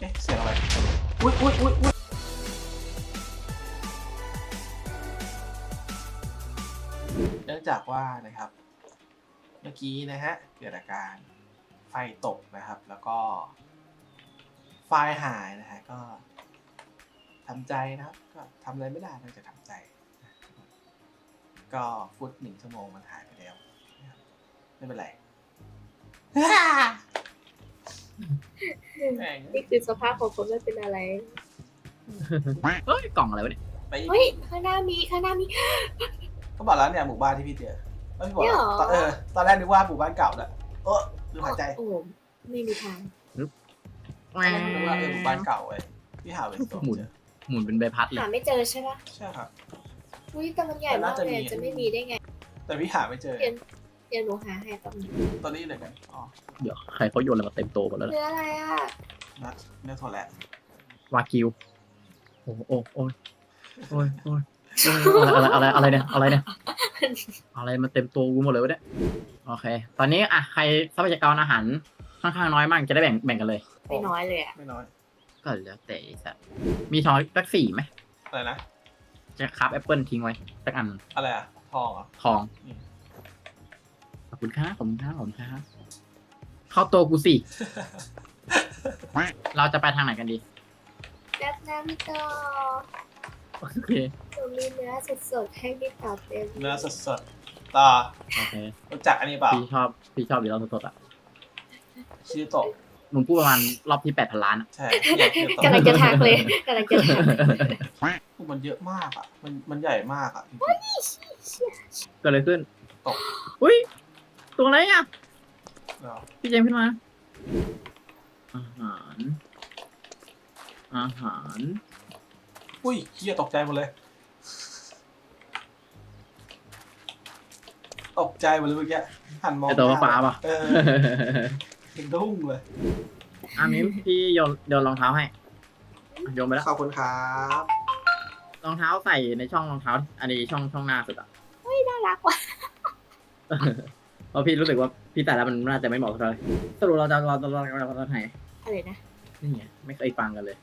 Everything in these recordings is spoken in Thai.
เอ๊ะเสียงอะไรอุ้ยอุ้ยอุ้ยอุ้ยเนื่องจากว่านะครับ เมื่อกี้นะฮะเกิดอาการไฟตกนะครับ แล้วก็ไฟล์หายนะฮะก็ทำใจนะครับ ก็ทำอะไรไม่ได้นอกจากทำใจ ก็ฟุตหนึ่งชั่วโมงมันหายไปแล้ว ไม่เป็นไร แม่งนี่คือสภาพของคนไม่เป็นอะไร เฮ้ยกล่องอะไรวะเนี่ยไปเฮ้ย ข้างหน้ามี ข้างหน้ามีก็บอกแล้วเนี่ยหมู่บ้านที่พี่เจอเอ้ยพี่บอกเนี่ยเหรอ ตอนเออตอนแรกนึกว่าหมู่บ้านเก่าแหละเออดูหายใจโอ้โหไม่มีทางตอนแรกนึกว่าเออหมู่บ้านเก่าเว้ยพี่หาเวนโซหมุน เจอหมุนเป็นใบพัดเลยหาไม่เจอใช่ปะใช่ครับ อุ้ยแต่มันใหญ่มากเลยแต่น่าจะมีจะไม่มีได้ไง แต่พี่หาไม่เจอเดี๋ยว เดี๋ยวหนูหาให้แป๊บนึงตอนนี้เลยกันอ๋อเดี๋ยวใครเขาโยนอะไรมาเต็มโตหมดแล้วเนื้ออะไรอะนัดเนื้อถั่วแหละวากิวโอ้โอ้โอ้ยโอ้ยโอ้ยโอ้ยอะไรอะไรอะไรเนี่ยอะไรเนี่ยอะไรมันเต็มตัวกูหมดเลยวะเนี่ยโอเค ตอนนี้อะใครทรัพยากรอาหารค่อนข้างน้อยมากจะได้แบ่งแบ่งกันเลย ไม่น้อยเลยอะไม่น้อยก็แล้วแต่ไอ้สัตว์มีทองสักสี่ไหมอะไรนะจะคับแอปเปิลทิ้งไว้สักอันอะไรอะทองเหรอทอง อืมขอบ คุณครับขอบคุณครับขอบคุณครับเข้าตัวกูสิ เราจะไปทางไหนกันดีแป๊บนะพี่ต่อโอเคหนูมีเนื้อสดๆให้พี่ต่อเต็มเนื้อสดๆต่อโอเครู้จักอันนี้เปล่าพี่ชอบพี่ชอบดีเราสดๆอะชิโตะมึงพูดประมาณรอบที่แปดพันล้านอะใช่พี่อยากชิโตะกำลังจะทักเลยกำลังจะทักมันเยอะมากอะ มันมันใหญ่มากอะจริงเกิดอะไรขึ้นตกอุ้ย ตัวอะไรอะๆเหรอพี่เจมส์ขึ้นมา อาหาร อาหาร อุ้ยเฮียตกใจหมดเลย ตกใจหมดเลยเมื่อกี้หันมองไอตัวหน้ฟ้าๆป่ะ เออเห็นดุ้งเลย อามิมพี่โยนโยนรองเท้าให้โยนไปแล้ว ขอบคุณครับรองเท้าใส่ในช่องรองเท้า อันนี้ช่องช่องหน้าสุดอะน่ารักว่ะ เพราะพี่รู้สึกว่าพี่แต่ละมันน่าจะไม่เหมาะเท่าไหร่สรุปเราจะเราเราเราเราเราไหนอะไรนะ นี่ไงไม่เคยฟังกันเลย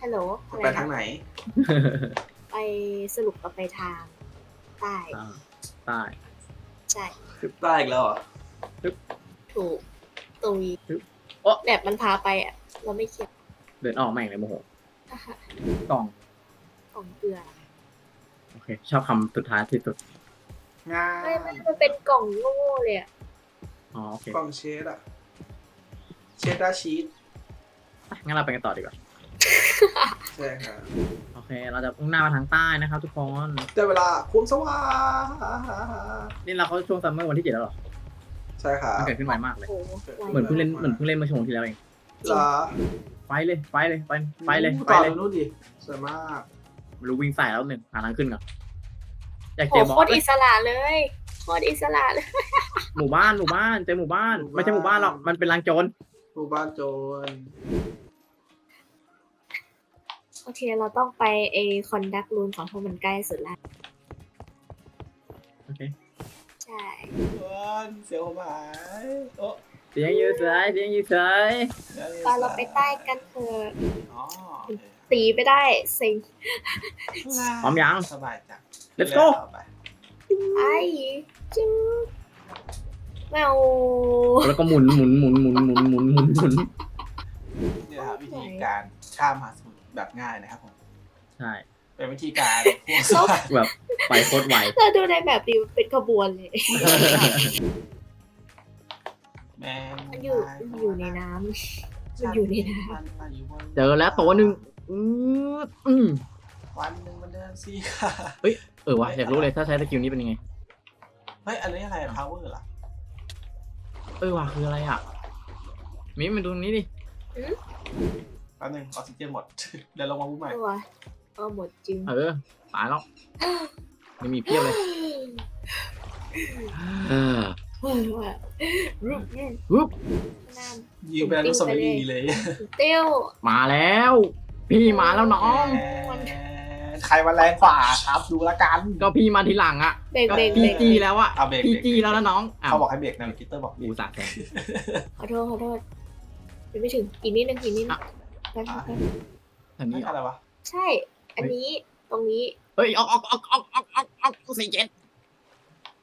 ฮัลโหลอะไรไปทางนะไหน ไปสรุปกับไปทางใต้อ่าใต้ใช่ได้อีกแล้วเหรอถูกตุยโอ๊ะแบบมันพาไปอะ เราไม่เขียนเดินออกแม่งเลยโมโหอะฮะกล่อง ของเกลือโอเค ชอบคำสุดท้ายที่สุด งาไม่นไม่มันเป็นกล่องโง่เลยอะอ๋อโอเคกล่องเชดอะเชดดาชีสอะงั้นเราไปกันต่อดีกว่า ใช่ครับโอเค เราจะมุ่งหน้ามาทางใต้นะครับทุกคน ได้เวลาควงสว่างนี่เราเข้าช่วงซัมเมอร์วันที่เจ็ดแล้วเหรอ ใช่ครับมันเกิดขึ้นไวมากเลย โอ้โหเหมือนเพิ่งเล่น เหมือนเพิ่งเล่นเมื่อชั่วโมงที่แล้วเอง เหรอไปเลย ไปเลย ไป ไปเลยอู้ไปต่อเลยนู่นดิสวยมากไม่รู้วิ่งใส่แล้วหนึ่งหาทางขึ้นก่อน อยากโหเจอบอโคสตรเลอิยสระเลยโคตรอิสระเลยหมู่บ้านหมู่บ้านเจอหมู่บ้าน ไม่ใช่หมู่บ้านหรอกมันเป็นลางโจรหมู่บ้านโจรโอเคเราต้องไปไอคอนดักรูนของพวกมันใกล้สุดแล้วโอเคใช่เอิ้นเสียวผมหายโอ้เสียงยืดเฉยเสียงยืดเฉยไปเราไปใต้กันเถอะ อ๋อโอเค ตีไปได้เซ็งพร้อมยัง สบายจัง Let's go เอาไปไอ้จูแมวแล้วก็หมุนหมุนหมุนหมุนหมุนหมุนหมุนหมุนเนี่ยครับวิธีการข้ามมหาสมุทรแบบง่ายนะครับผมใช่เป็นวิธีการพวกสบายแบบไปโคตรไวเราดูในแบบดิวเป็นขบวนเลย แม่งมันอยู่มันอยู่ในน้ำมันอยู่ในน้มันมาอยู่บนเจอแล้วตัวหนึ่ง อืออืมวันหนึ่งมันเดินสี่ขาเออวะอยากรู้เลยถ้าใช้สกิลนี้เป็นยังไง เฮ้ย อันนี้อะไร พาวเวอร์ล่ะเออว่ะคืออะไรอะ มิมมาดูตรงนี้ดิ แป๊บนึงออกซิเจนหมด เดี๋ยวลงมาพูดใหม่ำตัวเอาหมดจริงเออตายแล้วยังมีเพียบเลยเออรูปรูปฮึบน้ยิงไปแล้วนุสมรีเลยำเตี้ยวมาแล้ว พี่มาแล้วน้อง ใครมาแรงกว่าครับ ดูละกันก็พี่มาทีหลังอะเบรกก็เบรกเบพี่รกจี้แล้วอะเอาเบรกพี่เบรกจี้แล้วนะน้องอ้าวเขาบอกให้เบรกนาวิกิเตอร์บอกอูสาแซงขอโทษขอโทษยังไม่ถึงอีกนิดนึงอีกนิดนึงแป๊บนึงแป๊บอันนี้นี่อะไรวะใช่ อันนี้ตรงนี้ เฮ้ยออกออกออกออกออกออกออกสี่เจ็ด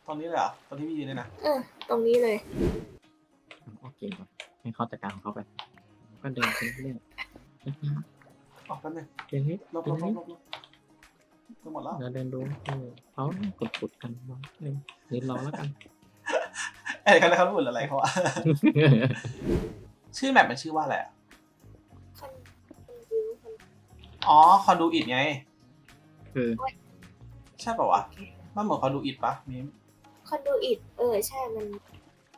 ตรงนี้เลยเหรอตรงที่พี่ยืนเนี่ยนะเออ ตรงนี้เลยโอเคก่อนให้เขาจัดการของเขาไป ก็เดินไปเรื่อย ออกแป๊บนึงๆเดินให้ลบเดิลนบลให้บลบลบจะหมดแล้วเราเดินดูเออเขากดกดกันรอหนึ่งเดินรอแล้วกันเอ้ยเขาเขาพูดอะไรเขาอะ ชื่อแมปมันชื่อว่าอะไรอะคอนคอนดิวคอนอ๋อคอนดูอิดไงคือใช่ป่าวะมันเหมือนคอนดูอิดปะมิมคอนดูอิดเออ ใช่มัน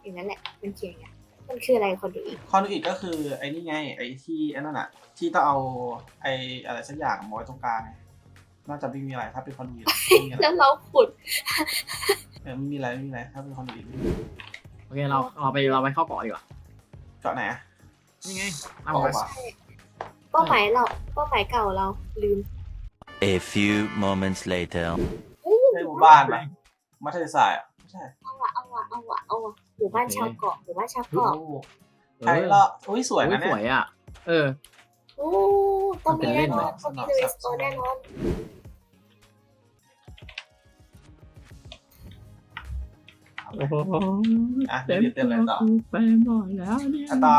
อย่างนั้นแหละมันเขียนอย่างนั้น มันคืออะไรคอนดูอิดคอนดูอิดก็คือไอ้นี่ไง ไอ้ที่ไอ้นั่นอะที่ต้องเอาไอ้อะไรสักอย่างมาไว้ตรงกลางไงน่าจะไม่มีอะไรถ้าเป็นคอนดูอิดไม่มีอะไรแล้วเราขุดเออไม่มีอะไรไม่มีอะไรถ้าเป็นคอนดูอิดไม่มีโอเคเราเราไปเราไปเข้าเกาะดีกว่าเกาะไหนอะนี่ไงเอาเกาะไปวะเป้าหมายเราเป้าหมายเก่าเราลืม A few moments later. เฮ้ยใช่หมู่บ้านปะมัธยสายอะไม่ใช่เอาวะเอาวะเอาวะเอาวะ หมู่บ้านชาวเกาะหมู่บ้านชาวโอ้เกาะโหใช่ละอุ้ยสวยโอ้นะยเนี่สวยยอะ เออ โอ้ต้องมีแน่นอนมัต้องนเป็มีนเล่เดนสโตแน่นอนโอ้โหอะเดี๋ยวเต็มเลยต่อไปหมดแล้วเนี่ยอะต่อ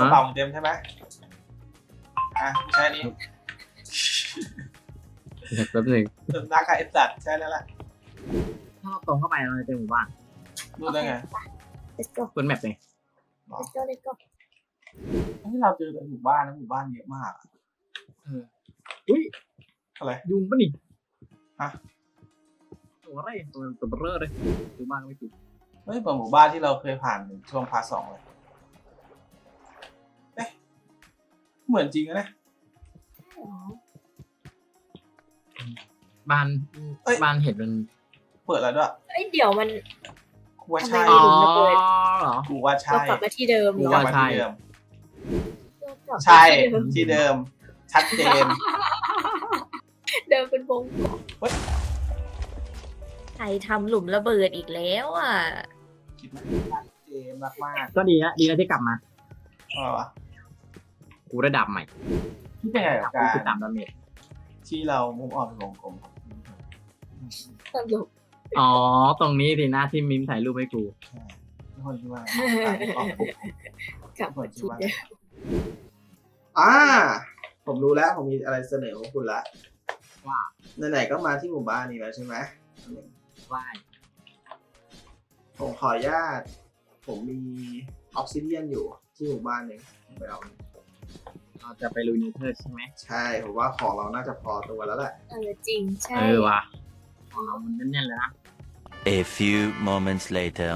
กระเป๋าของเต็มใช่ไหมอะใช่นี้เดี๋ยวแป๊บหนึงเติมนักกับไอ้สัตว์ใช่แล้วแหละถ้าเราตรงเข้าไปเราจะเจอหมู่บ้านดูได้ไง let's go บนแมปเลย let's go let's go ที่เราเจอในหมู่บ้านนะหมู่บ้านเยอะมากเอออุ้ยอะไร ยุงปะนี่ฮะ ตัวอะไรตัวตัวเบลอเลยดูบ้านก็ไม่ติดไม่เหมือนหมู่บ้านที่เราเคยผ่านช่วงพาร์ทสองเลยเอ๊ะเหมือนจริงนะเนี่ยอ๋อบ้านเอ้ยบ้านเห็ดมันเปิดแล้วด้วย เอ้ยเดี๋ยวมัน กูว่าทำไมใช่อ๋อถึงระเบิดเหรอ กูว่าใช่เรากลับมาที่เดิมกูเหรกลัอบมาใช่ ที่เดิมเรากลับมาใช่ที่เดิมที่เดิม ชัดเจน เดิมเป็นวงกลมเฮ้ย ใครทำหลุมระเบิดอีกแล้วอะ คิดไหมชัดเจนมากมากก็ดีนะดีนะที่กลับมาๆอะไรวะกูได้ดาบใหม่คิดยังไงกับกูการคือตามดาเมจที่เรามุ่งออกเป็นวงกลมสรุป อ๋อ ตรงนี้สินะที่มิมถ่ายรูปให้กู ใช่ทุกคนคิดว่าไงอ่านไม่ออกถูกกลับมาที่เดิมอ่า ผมรู้แล้ว ผมมีอะไรเสนอของคุณละว่า ไหนๆก็มาที่หมู่บ้านนี้แล้วใช่ไหม ว่ายผมขออนุญาต ผมมีออกซิเดียนอยู่ที่หมู่บ้านหนึ่งผมไปเอาเราจะไปลุยนิวเทอร์ใช่ไหมใช่ ผมว่าของเราน่าจะพอตัวแล้วแหละเออจริงใช่เออว่ะ ของเรามันแน่นๆเลยนะ A few moments later.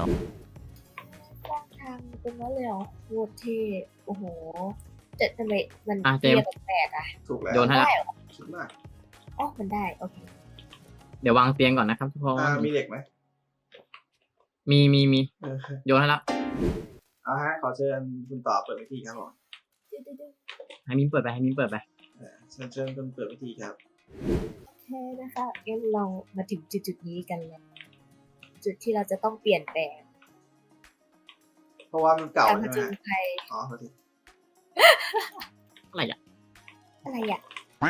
กลางทางเป็นว่าเลยเหรอโคตรเท่โอ้โหแต่ทำไมมันอะเจเรีมยส์บแปลกๆอะถูกแล้วโยนให้ละได้เหรอคิดมากอ๋อมันได้โอเคเดี๋ยววางเตียงก่อนนะครับทุกคนอ่ามีเหล็กไหมมีมีมีเออโยนให้ละเอาฮะ ขอเชิญคุณต่อเปิดวิธีครับผมให้มิมเปิดไปให้มิมเปิดไป เออเชิญเชิญคุณเปิดวิธีครับโอ เคนะคะงั้นเรามาถึงจุดๆนี้กันแล้ว จุดที่เราจะต้องเปลี่ยนแปลงเพราะว่ามันเก่าการผใช่จไหมญภัยอ๋อโทษทีอะไรอะอะไรอะไป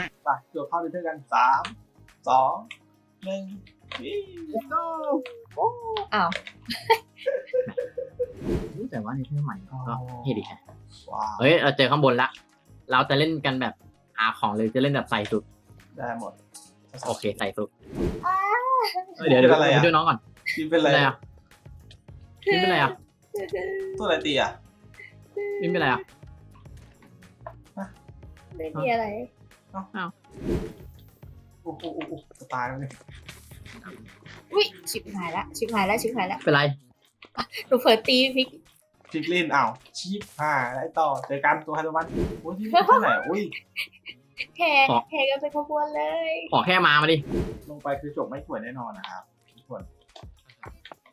เดี๋ยวเข้าดิเทอร์กันสามสองหนึ่งวิ่งโอ้อ้าวรู้แต่ว่าในเทอร์ใหม่ก็เท่ดีฮะว้าวเฮ้ยเราเจอข้างบนละ เราจะเล่นกันแบบหาของเลยจะเล่นแบบใส่สุดได้หมด โอเคใส่สุดอ้าเอ้ยเดี๋ยวเดี๋ยวเป็นอะไรไปอะช่วยน้องก่อนคิดเป็นเป็นไรอะไรอะมิมเป็นอะไรอะตัวอะไรตีอะมิมเป็นอะไรอะไม่มีอะไรโอ้โหโอ้โหจะตายแล้วเนี่ยอุ้ยชิบหายละชิบหายละชิบหายละเป็นไรหนูเผลอตีพริกพลิกลินอ้าวชีพห่าไอ้ต่อเจอกันตัวไฮโดรมันโอ้ยที่นี่ที่ไหนอุ้ย แห่แห่กันเป็นขบวนเลยขอแค่มามาดิ ลงไปคือจบไม่ควรแน่นอนนะครับทุกคน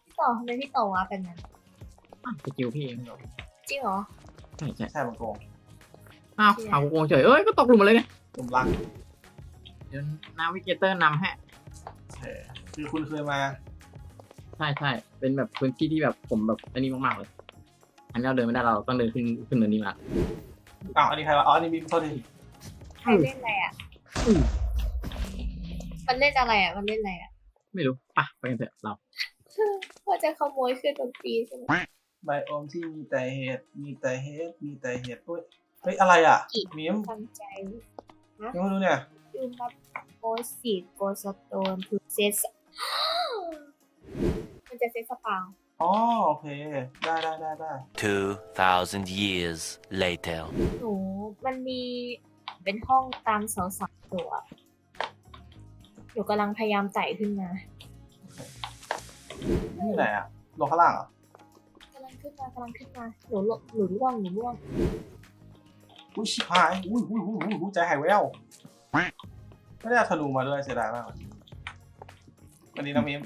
พี่ต่อทำไมพี่ต่อวะเป็นนั้นอะสกิลพี่เองจริงเหรอ ใช่ใช่ใช่บังโกงอ้าวเอาโกงเฉยเอ้ย ก็ตกหลุมมาเลยเนี่ยกลุ่มรักเดี๋ยวนาวิเกเตอร์นำให้ เออคือคุณเคยมาใช่ใช่เป็นแบบพื้นที่ที่แบบผมแบบอันนี้มากๆเลย อันนี้เราเดินไม่ได้เราต้องเดินขึ้นขึ้นเนินนี้มา อ้าวอันนี้ใครวะอ๋ออันนี้มีโทษที ใครเล่นอะไรอะ มันเล่นอะไรอะ มันเล่นอะไรอะไม่รู้ปะไปกันเถอะเราว่าจะขโมยเครื่องดนตรีใช่ไหมไบโอมที่มีแต่เห็ด มีแต่เห็ด มีแต่เห็ดเฮ้ยเฮ้ยอะไรอะมีมตั้งใจยังไม่รู้เนี่ยดูมาโกสีโกสโตนทูเซสมันจะเซสเปล่าอ๋อโอเค ได้ได้ได้ได้2,000 years later. หนูมันมี เป็นห้องตามเสาสามตัวหนูกำลังพยายามไต่ขึ้นมานี่อยู่ไหนอะลงข้างล่างเหรอกำลังขึ้นมากำลังขึ้นมาหนูหลบหนูร่วงหนูร่วงอุ้ยชิบหายอุ้ยอุ้ยอุ้ยอุ้ยอุ้ยใจหายแววไม่ได้เอาธนูมาด้วยเสียดายมากเลยวันนี้น้องมิม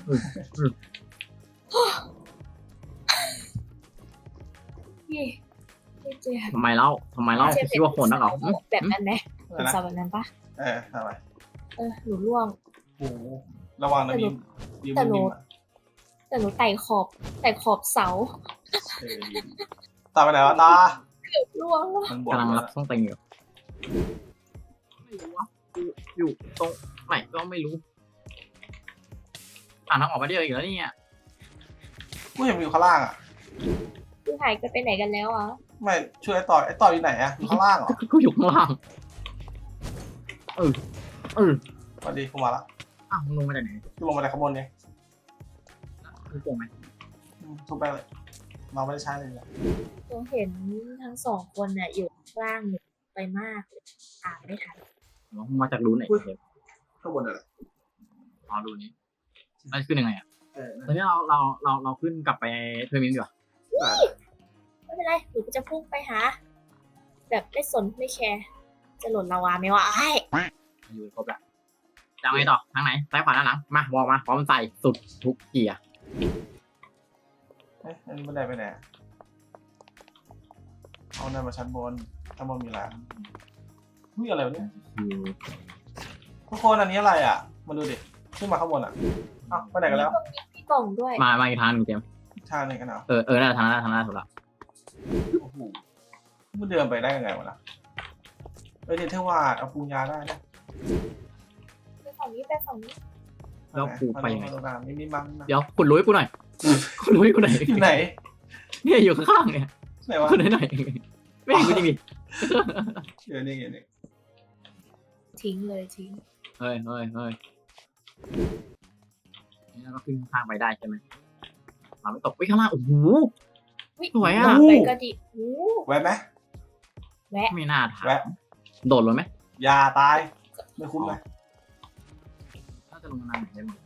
เย่ไม่เจ็บ ทำไมเล่าทำไมเล่าเจ็บคิดว่าโหดนักเหรอหึแบบนั้นไหมอะไรเป็นนะสาวแบบนั้นปะเออทำไมเออหนูร่วงโอ้โหระวังนะมิมมิมแต่หนูมิมอะแต่หนูไต่ขอบไต่ขอบเสาเออตาไปไหนวะตาเกือบร่วงแล้วมันบวกกำลังแล้รัวบต้องเต็งอยู่ไม่รู้ว่าอยู่ตรงไหนก็ไม่รู้อ่านทางออกมาเดียวอีกแล้วเนี่ยกูเห็นมันอยู่ข้างล่างอะคือหายกันไปไหนกันแล้วอะ ไม่ช่วยไอ้ต่อไอ้ต่ออยู่ไหนอะอยู่ข้างล่างเหรอก็ก็อยู่ข้างล่างเออเออสวัสดีกูมาละอ้าวมึงลงมาจากไหนกูลงมาจากข้างบนเนี่ยคือโกงไหมอืมทุบไปเลยเราไม่ได้ใช้เลยเนี่ยหนูเห็นทั้งสองคนน่ะอยู่ข้างล่างหนูไปมากเลยอ่านไม่ทันอ๋อมึงมาจากรูไหนเทปข้างบนอะไรอ๋อรูนี้มันขึ้นยังไงอะเออตอนนี้เราเราเราเราขึ้นกลับไปเทอร์มินดีกว่า ไม่เป็นไรหนูก็จะพุ่งไปหา แบบไม่สนไม่แคร์จะหล่นลาวาไหมวะไอ้ายอยู่ครบแล้วจะเอาไงต่อทางไหนซ้ายขวาด้านหลังมาบอกมาพร้อมใส่สุดทุกเกียร์เอ๊ะอันนี้บันไดไปไหนอะเอาเดินมาชั้นบนชั้นบนมีอะไรอุ้ยอะไรวะเนี่ยอยู่ทุกคนอันนี้อะไรอะ มาดูดิขึ้นมาข้างบนอะอ้าวไปไหนกันแล้วมีกล่องด้วยมามาอีกทางหนึงเจมส์ทางไหนกันเหรอเออเออน่าจะทางนั้นทางนั้นถูกละ โอ้โหมันเดินไปได้ยังไงวะนะเอ้ยเนเธอร์วาดเอาปูยาได้นะไปฝั่งนี้ไปฝั่งนี้แล้วกูไปยังไงมาดูมานี่นี่มังนะเดี๋ยวคุณรู้ให้กูหน่อย คุณรู้ให้กูหน่อยอยู่ไหนเนี่ยอยู่ข้างๆเนี่ยไหนวะคุณหน่อยไม่เห็นกูจริงดิเดี๋ยวนี่เดี๋ยวนี่ทิ้งเลยทิ้งเฮ้ยเฮ้ยเฮ้ยนี่เราก็ขึ้นข้างไปได้ใช่ไหมเราไม่ตกไปข้างล่างโอ้โหอุ๊ย สวยอะ ไปก็ดีโอ้แวะไหมแวะ ไม่น่าถามแวะโดดเลยไหมอยาตาย ไม่คุ้มนะถ้าจะลงน้ำไหนได้มั้ง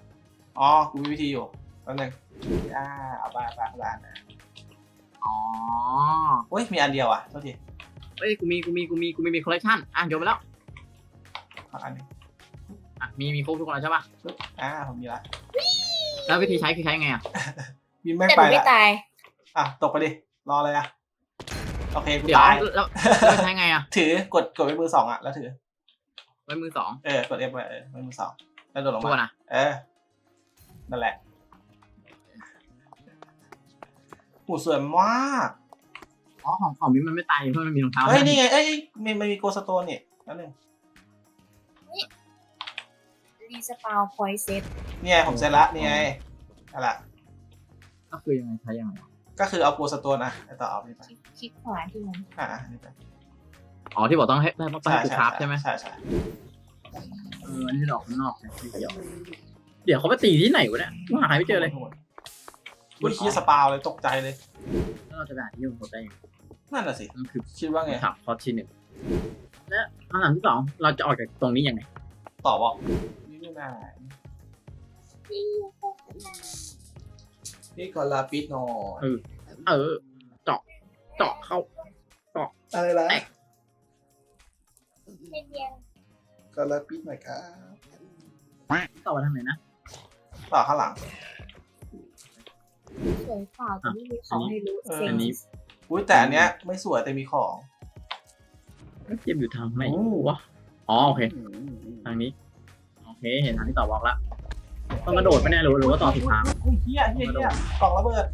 อ๋อกูมีวิธีอยู่แป๊บนึงอ่าเอาไปไปไปนะอ๋อโอ้ยมีอันเดียวอะโทษทีเอ้ยกูมีกูมีกูมีกูมีมีคอลเลคชันอะโยนไปแล้วขออันหนึงอะมีมีครบทุกคนแล้วใช่ปะปึ๊บอ่าผมมีละแล้ววิธีใช้คือใช้ไงอะมีไม่แต่หไปนูไม่ละตาย อะตกไปดิรอเลยอะโอเคกูเดี๋ยวตายแล้วแล้วใช้ไงอะถือกดกดไว้มือสองอะแล้วถือ ไว้มือสองเออกด F ไว้เออไว้มือสองแล้วโดดลงตัวมานะเออนั่นแหละโหสวยมากอ๋อของของมินมันไม่ตายเพราะมันมีรองเท้าเฮ้ยนี่ไงเอ้ยมันมันมีโกสโตนนี่นั่นหนึ่งรีสปาวพอยเซตนี่ไงผมเสร็จละนี่ไงนั่นแหละก็คือยังไงใช้ยังไงอะ ก็คือเอาโกสโตนอะไอ้ต่อเอานี่ไปคลิกขวาที่มันอ่านี่ไปอ๋อที่บอกต้องให้ต้องให้กูคราฟใช่ไหมใช่ใช่เอออันนี้ดอกข้างนอกเนี่ยเดี๋ยวเดี๋ยวเขาไปตีที่ไหนวะเนี่ยกูหาไม่เจอเลยอุ้ยขี้สปาวเลยตกใจเลยแล้วเราจะไปหาที่มันหมดได้ยังไงนั่นน่ะสินั่นคือคิดว่าไงคำถามข้อที่หนึ่งและคำถามที่สองเราจะออกจากตรงนี้ยังไงตอบบอกนี่ไม่ได้ นี่ ก่อนลาปิดหน่อยเออ เออ เจาะ เจาะเข้า อะไรล่ะแตก เนียนก่อนลาปิดหน่อยครับต่อไปทางไหนนะ ต่อข้างหลัง ๆสวยเปล่าแต่ไม่มีของให้รู้เออเซ็งอันนี้อุ้ยแต่อันเนี้ยไม่สวยแต่มีของ เจ็บอยู่ทางไหนโอ้ วะ อ๋อ โอเค ทางนี้ โอเค เห็นทางที่ต่อบอกละ ต้องกระโดดไปแน่หรือหรือว่าต่อผิดทางอุ้ยเฮียเฮียเฮียกล่องระเบิด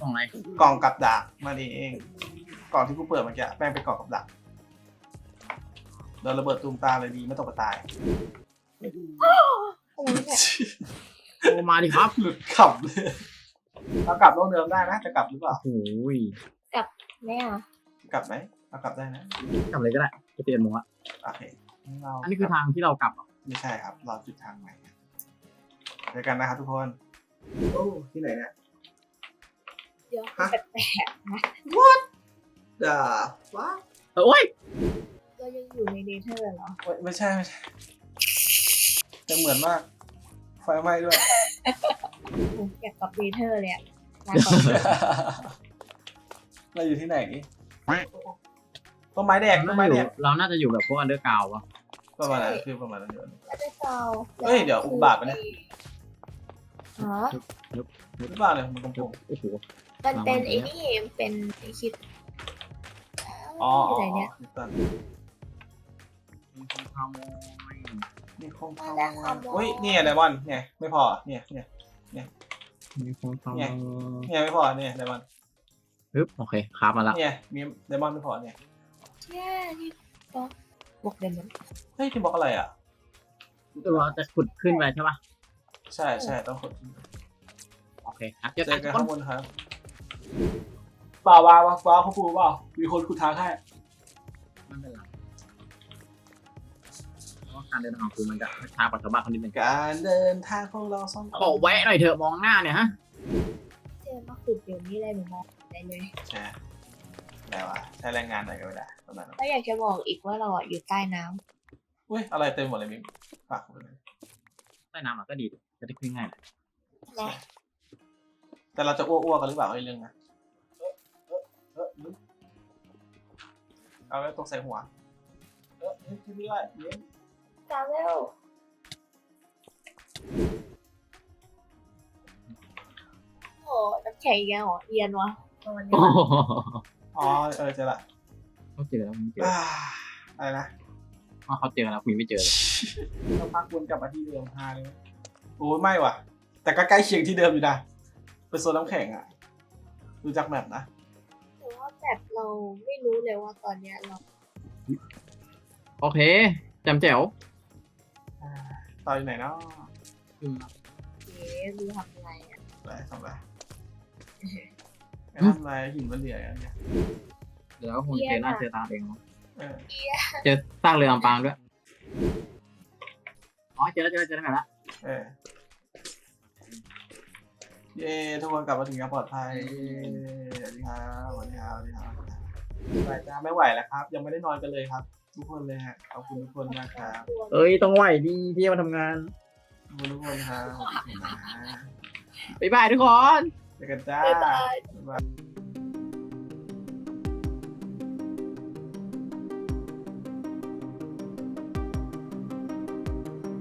ตรงไหนกล่องกับดักมาดีเองก่อนที่กูเปิดเมื่อกี้แม่งไปเกาะกับดักโดนระเบิดตูมตามเลยดีไม่ตกกระตาย โอ้ยเนี่ยโอ้มาดิครับหลุดขับเลยเรากลับโลกเดิมได้นะจะกลับหรือเปล่าโอ้ยแม่อะจะกลับไหมเรากลับได้นะกลับเลยก็ได้จะเปลี่ยนโมงละโอเคงั้นเราอันนี้คือทางที่เรากลับเหรอไม่ใช่ครับ เราจุดทางใหม่ ครับเจอกันนะครับทุกคน โอ้ที่ไหนเนี่ย เดี๋ยวฮะ แปลกๆนะด่าว้าเออโอ้ยเรายังอยู่ในเนเธอร์เหรอไม่ใช่ไม่ใช่แต่เหมือนมากไฟไหม้ด้วย ผมอยากกลับเนเธอร์เลยอะลาก่อนเราอยู่ที่ไหนต้นไม้แดงต้นไม้เราแดน่างจะอยู่เราน่าจะอยู่แบบพวกอันเดอร์กราววะประมาณนั้นคือประมาณนั้นอยู่แล้วจะเจ้าเฮ้ยเดี๋ยวอุกบาทปะเนี่ย ฮะหรือเปล่าเนี่ยมันกลมโอ้โหมันเป็นไอ้นี่มันเป็นไอ้คิดๆอ๋อออ๋อยู่ไหนเนี่ยคือตันมีคนขโมยนี่คงเข้าอุ้ยเนี่ยไดมอนด์เนี่ยไม่พอเนี่ยเนี่ยมีคนขโมยเนี่ยไม่พอเนี่ยไดมอนด์ปึ๊บโอเคครับมาละเนี่ยมีไดมอนด์ไม่พอเนี่ยแย่นี่บล็อกบล็อกเดมอนเฮ้ยที่บอกอะไรอะเราจะขุดขึ้นไปใช่ปะ ใช่ใช่ต้องกดโอเคครับเจเจออกักันนทุกคข้านงบนครับเปล่าวาวาวาวเขาปูเปล่ามีคนขุดทางให้ไม่เป็นไรเพราะว่าการเดินทางของกูมันจะช้ากว่าชาวบ้านคนนิดนึงการเดินทางของเราสองคนขอแวะหน่อยเถอะมองหน้าเนี่ยฮะเจอมาขุดเดี๋ยวนี้เลยหนูมองได้เลยใช่แต่ว่าใช้แรงงานหน่อยก็ไม่ได้ประมาณนั้นแล้วอยากจะบอกอีกว่าเราอะอยู่ใต้น้ำ อุ้ยอะไรเต็มหมดเลยมิ้งฝากคุณเลยใต้น้ำมันก็ดี จะได้ขึ้นง่ายหน่อยนะแต่เราจะอ้วกๆกันหรือเปล่าไอ้เรื่องนะเออเออเออมิ้งเอาไว้ตกใส่หัว เออเฮ้ยขึ้นไม่ได้มิ้งตามเร็วโอ้น้ำแข็งอีกแล้วเหรอเอียนวะตอนนี้โอ้โหอ๋อ เออเจอละเขาเจอแล้วไม่เจออ่าอะไรนะว่าเขาเจอแล้วคุณยังไม่เจอเลยเราพักวนกลับมาที่เดิมฮาเลย โอ้ยไม่ว่ะ แต่ก็ใกล้เคียงที่เดิมอยู่นะเป็นโซนน้ำแข็งอะดูจากแมปนะแต่ว่าแบบเราไม่รู้เลยว่าตอนเนี้ยเราโอเคแจำแจ๋วอ่าต่ออยู่ไหนเนาะอืมเอ๊ะดูทำอะไรอะอะไรทำอะไรไม่ทำอะไรหินมันเหลืออย่างเงี้ยเดี๋ยวคงเจอหน้าเจอตาเองเนอะเออเจอสร้างเรือลำปางด้วย อ๋อ เจอแล้วเจอแล้วเจอแล้วเห็นแล้ว เออเย้ทุกคนกลับมาถึงอย่างปลอดภัยสวัสดีครับสวัสดีครับสวัสดีครับไปจ้าไม่ไหวแล้วครับ ยังไม่ได้นอนกันเลยครับ ทุกคนเลยฮะขอบคุณทุกคนมากครับเอ้ยต้องไหวดีที่จะมาทำงานขอบคุณทุกคนครับขอบคุณนะบ๊ายบายทุกคนเจอกันจ้าบ๊ายบายบ๊ายบาย